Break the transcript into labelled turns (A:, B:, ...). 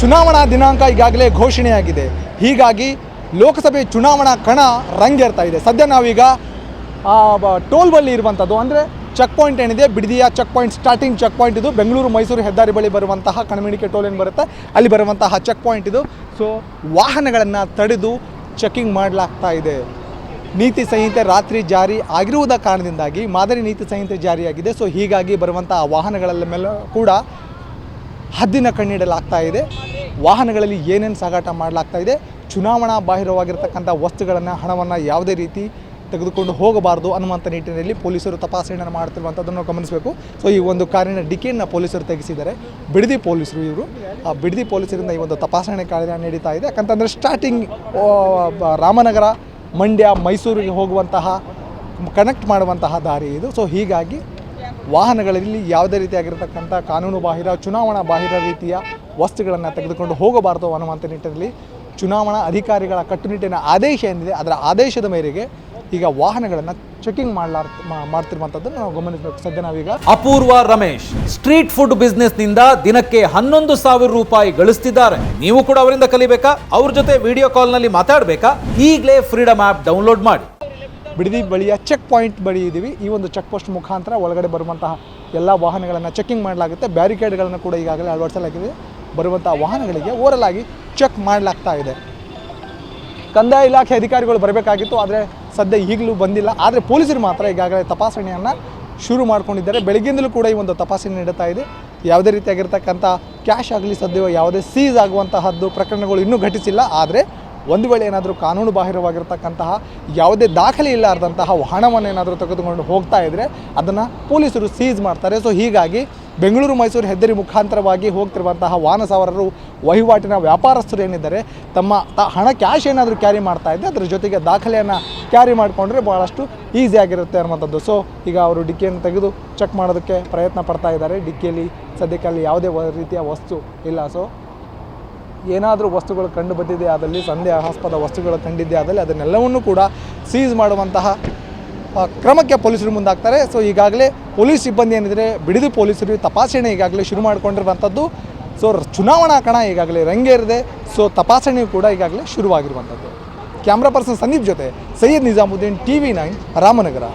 A: ಚುನಾವಣಾ ದಿನಾಂಕ ಈಗಾಗಲೇ ಘೋಷಣೆಯಾಗಿದೆ. ಹೀಗಾಗಿ ಲೋಕಸಭೆ ಚುನಾವಣಾ ಕಣ ರಂಗೇರ್ತಾ ಇದೆ. ಸದ್ಯ ನಾವೀಗ ಟೋಲ್ ಬಲ್ಲಿ ಇರುವಂಥದ್ದು ಅಂದರೆ ಚೆಕ್ ಪಾಯಿಂಟ್ ಏನಿದೆ? ಬಿಡದಿಯ check point starting check point ಇದು ಬೆಂಗಳೂರು, ಮೈಸೂರು ಹೆದ್ದಾರಿ ಬಳಿ ಬರುವಂತಹ ಕಣಮಿಣಿಕೆ ಟೋಲ್ ಏನು ಬರುತ್ತೆ? ಅಲ್ಲಿ ಬರುವಂತಹ ಚೆಕ್ ಪಾಯಿಂಟ್ ಇದು. ಸೊ ವಾಹನಗಳನ್ನು ತಡೆದು ಚೆಕಿಂಗ್ ಮಾಡಲಾಗ್ತಾ ಇದೆ. ನೀತಿ ಸಂಹಿತೆ ರಾತ್ರಿ ಜಾರಿ ಆಗಿರುವುದ ಕಾರಣದಿಂದಾಗಿ ಮಾದರಿ ನೀತಿ ಸಂಹಿತೆ ಜಾರಿಯಾಗಿದೆ. ಸೊ ಹೀಗಾಗಿ ಬರುವಂತಹ ವಾಹನಗಳ ಮೇಲೆ ಕೂಡ ಹದ್ದಿನ ಕಣ್ಣಿಡಲಾಗ್ತಾ ಇದೆ. ವಾಹನಗಳಲ್ಲಿ ಏನೇನು ಸಾಗಾಟ ಮಾಡಲಾಗ್ತಾ ಇದೆ. ಚುನಾವಣಾ ಬಾಹಿರವಾಗಿರ್ತಕ್ಕಂಥ ವಸ್ತುಗಳನ್ನು, ಹಣವನ್ನು ಯಾವುದೇ ರೀತಿ ತೆಗೆದುಕೊಂಡು ಹೋಗಬಾರ್ದು ಅನ್ನುವಂಥ ನಿಟ್ಟಿನಲ್ಲಿ ಪೊಲೀಸರು ತಪಾಸಣೆಯನ್ನು ಮಾಡ್ತಿರುವಂಥದ್ದನ್ನು ಗಮನಿಸಬೇಕು. ಸೊ ಈ ಒಂದು ಕಾರಿನ ಡಿಕೆಯನ್ನು ಪೊಲೀಸರು ತೆಗೆಸಿದ್ದಾರೆ. ಬಿಡದಿ ಪೊಲೀಸರು ಇವರು. ಆ ಬಿಡದಿ ಪೊಲೀಸರಿಂದ ಈ ಒಂದು ತಪಾಸಣೆ ಕಾರ್ಯ ನಡೀತಾ ಇದೆ. ಯಾಕಂತಂದರೆ ಸ್ಟಾರ್ಟಿಂಗ್ ರಾಮನಗರ, ಮಂಡ್ಯ, ಮೈಸೂರಿಗೆ ಹೋಗುವಂತಹ ಕನೆಕ್ಟ್ ಮಾಡುವಂತಹ ದಾರಿ ಇದು. ಸೊ ಹೀಗಾಗಿ ವಾಹನಗಳಲ್ಲಿ ಯಾವುದೇ ರೀತಿಯಾಗಿರ್ತಕ್ಕಂಥ ಕಾನೂನು ಬಾಹಿರ, ಚುನಾವಣಾ ಬಾಹಿರ ರೀತಿಯ ವಸ್ತುಗಳನ್ನು ತೆಗೆದುಕೊಂಡು ಹೋಗಬಾರದು ಅನ್ನುವಂಥ ನಿಟ್ಟಿನಲ್ಲಿ ಚುನಾವಣಾ ಅಧಿಕಾರಿಗಳ ಕಟ್ಟುನಿಟ್ಟಿನ ಆದೇಶ ಏನಿದೆ, ಅದರ ಆದೇಶದ ಮೇರೆಗೆ ಈಗ ವಾಹನಗಳನ್ನು ಚೆಕಿಂಗ್ ಮಾಡಲಾರ್ ಮಾಡ್ತಿರುವಂಥದ್ದನ್ನು ನಾವು ಗಮನಿಸಬೇಕು. ಸದ್ಯ ನಾವೀಗ
B: ಅಪೂರ್ವ ರಮೇಶ್ ಸ್ಟ್ರೀಟ್ ಫುಡ್ ಬಿಸ್ನೆಸ್ನಿಂದ ದಿನಕ್ಕೆ ಹನ್ನೊಂದು ಸಾವಿರ ರೂಪಾಯಿ ಗಳಿಸ್ತಿದ್ದಾರೆ. ನೀವು ಕೂಡ ಅವರಿಂದ ಕಲಿಬೇಕಾ? ಅವ್ರ ಜೊತೆ ವಿಡಿಯೋ ಕಾಲ್ನಲ್ಲಿ ಮಾತಾಡಬೇಕಾ? ಈಗಲೇ ಫ್ರೀಡಮ್ ಆ್ಯಪ್ ಡೌನ್ಲೋಡ್ ಮಾಡಿ.
A: ಬಿಡದಿ ಬಳಿಯ ಚೆಕ್ ಪಾಯಿಂಟ್ ಬಳಿ ಇದ್ದೀವಿ. ಈ ಒಂದು ಚೆಕ್ ಪೋಸ್ಟ್ ಮುಖಾಂತರ ಒಳಗಡೆ ಬರುವಂತಹ ಎಲ್ಲ ವಾಹನಗಳನ್ನು ಚೆಕಿಂಗ್ ಮಾಡಲಾಗುತ್ತೆ. ಬ್ಯಾರಿಕೇಡ್ಗಳನ್ನು ಕೂಡ ಈಗಾಗಲೇ ಅಳವಡಿಸಲಾಗಿದೆ. ಬರುವಂತಹ ವಾಹನಗಳಿಗೆ ಓರಲ್ ಆಗಿ ಚೆಕ್ ಮಾಡಲಾಗ್ತಾ ಇದೆ. ಕಂದಾಯ ಇಲಾಖೆ ಅಧಿಕಾರಿಗಳು ಬರಬೇಕಾಗಿತ್ತು, ಆದರೆ ಸದ್ಯ ಈಗಲೂ ಬಂದಿಲ್ಲ. ಆದರೆ ಪೊಲೀಸರು ಮಾತ್ರ ಈಗಾಗಲೇ ತಪಾಸಣೆಯನ್ನು ಶುರು ಮಾಡ್ಕೊಂಡಿದ್ದಾರೆ. ಬೆಳಗ್ಗಿಂದಲೂ ಕೂಡ ಈ ಒಂದು ತಪಾಸಣೆ ನಡೀತಾ ಇದೆ. ಯಾವುದೇ ರೀತಿಯಾಗಿರ್ತಕ್ಕಂಥ ಕ್ಯಾಶ್ ಆಗಲಿ ಸದ್ಯ ಯಾವುದೇ ಸೀಸ್ ಆಗುವಂತಹದ್ದು ಪ್ರಕರಣಗಳು ಇನ್ನೂ ಘಟಿಸಿಲ್ಲ. ಆದರೆ ಒಂದು ವೇಳೆ ಏನಾದರೂ ಕಾನೂನು ಬಾಹಿರವಾಗಿರ್ತಕ್ಕಂತಹ ಯಾವುದೇ ದಾಖಲೆ ಇಲ್ಲಾರ್ದಂತಹ ಹಣವನ್ನು ಏನಾದರೂ ತೆಗೆದುಕೊಂಡು ಹೋಗ್ತಾ ಇದ್ದರೆ ಅದನ್ನು ಪೊಲೀಸರು ಸೀಸ್ ಮಾಡ್ತಾರೆ. ಸೊ ಹೀಗಾಗಿ ಬೆಂಗಳೂರು ಮೈಸೂರು ಹೆದ್ದರಿ ಮುಖಾಂತರವಾಗಿ ಹೋಗ್ತಿರುವಂತಹ ವಾಹನ ಸವಾರರು, ವಹಿವಾಟಿನ ವ್ಯಾಪಾರಸ್ಥರು ಏನಿದ್ದಾರೆ, ತಮ್ಮ ತ, ಹಣ ಕ್ಯಾಶ್ ಏನಾದರೂ ಕ್ಯಾರಿ ಮಾಡ್ತಾ ಇದ್ದರೆ ಅದರ ಜೊತೆಗೆ ದಾಖಲೆಯನ್ನು ಕ್ಯಾರಿ ಮಾಡಿಕೊಂಡ್ರೆ ಭಾಳಷ್ಟು ಈಸಿ ಆಗಿರುತ್ತೆ ಅನ್ನುವಂಥದ್ದು. ಸೊ ಈಗ ಅವರು ಡಿಕ್ಕಿಯನ್ನು ತೆಗೆದು ಚೆಕ್ ಮಾಡೋದಕ್ಕೆ ಪ್ರಯತ್ನ ಪಡ್ತಾ ಇದ್ದಾರೆ. ಡಿಕ್ಕಿಯಲ್ಲಿ ಸದ್ಯಕ್ಕೆ ಅಲ್ಲಿ ಯಾವುದೇ ರೀತಿಯ ವಸ್ತು ಇಲ್ಲ. ಸೊ ಏನಾದರೂ ವಸ್ತುಗಳು ಕಂಡು ಬಂದಿದೆ ಆದಲ್ಲಿ ಸಂದೇಹಾಸ್ಪದ ವಸ್ತುಗಳು ಕಂಡಿದ್ದೆ ಆದಲ್ಲಿ ಅದನ್ನೆಲ್ಲವನ್ನೂ ಕೂಡ ಸೀಸ್ ಮಾಡುವಂತಹ ಕ್ರಮಕ್ಕೆ ಪೊಲೀಸರು ಮುಂದಾಗ್ತಾರೆ. ಸೊ ಈಗಾಗಲೇ ಪೊಲೀಸ್ ಸಿಬ್ಬಂದಿ ಏನಿದ್ರೆ ಬಿಡಿದು ಪೊಲೀಸರು ತಪಾಸಣೆ ಈಗಾಗಲೇ ಶುರು ಮಾಡಿಕೊಂಡಿರುವಂಥದ್ದು. ಸೊ ಚುನಾವಣಾ ಕಣ ಈಗಾಗಲೇ ರಂಗೇರಿದೆ ಸೊ ತಪಾಸಣೆಯು ಕೂಡ ಈಗಾಗಲೇ ಶುರುವಾಗಿರುವಂಥದ್ದು. ಕ್ಯಾಮ್ರಾ ಪರ್ಸನ್ ಸಂದೀಪ್ ಜೊತೆ Syed Nizamuddin T V nine Ramanagara.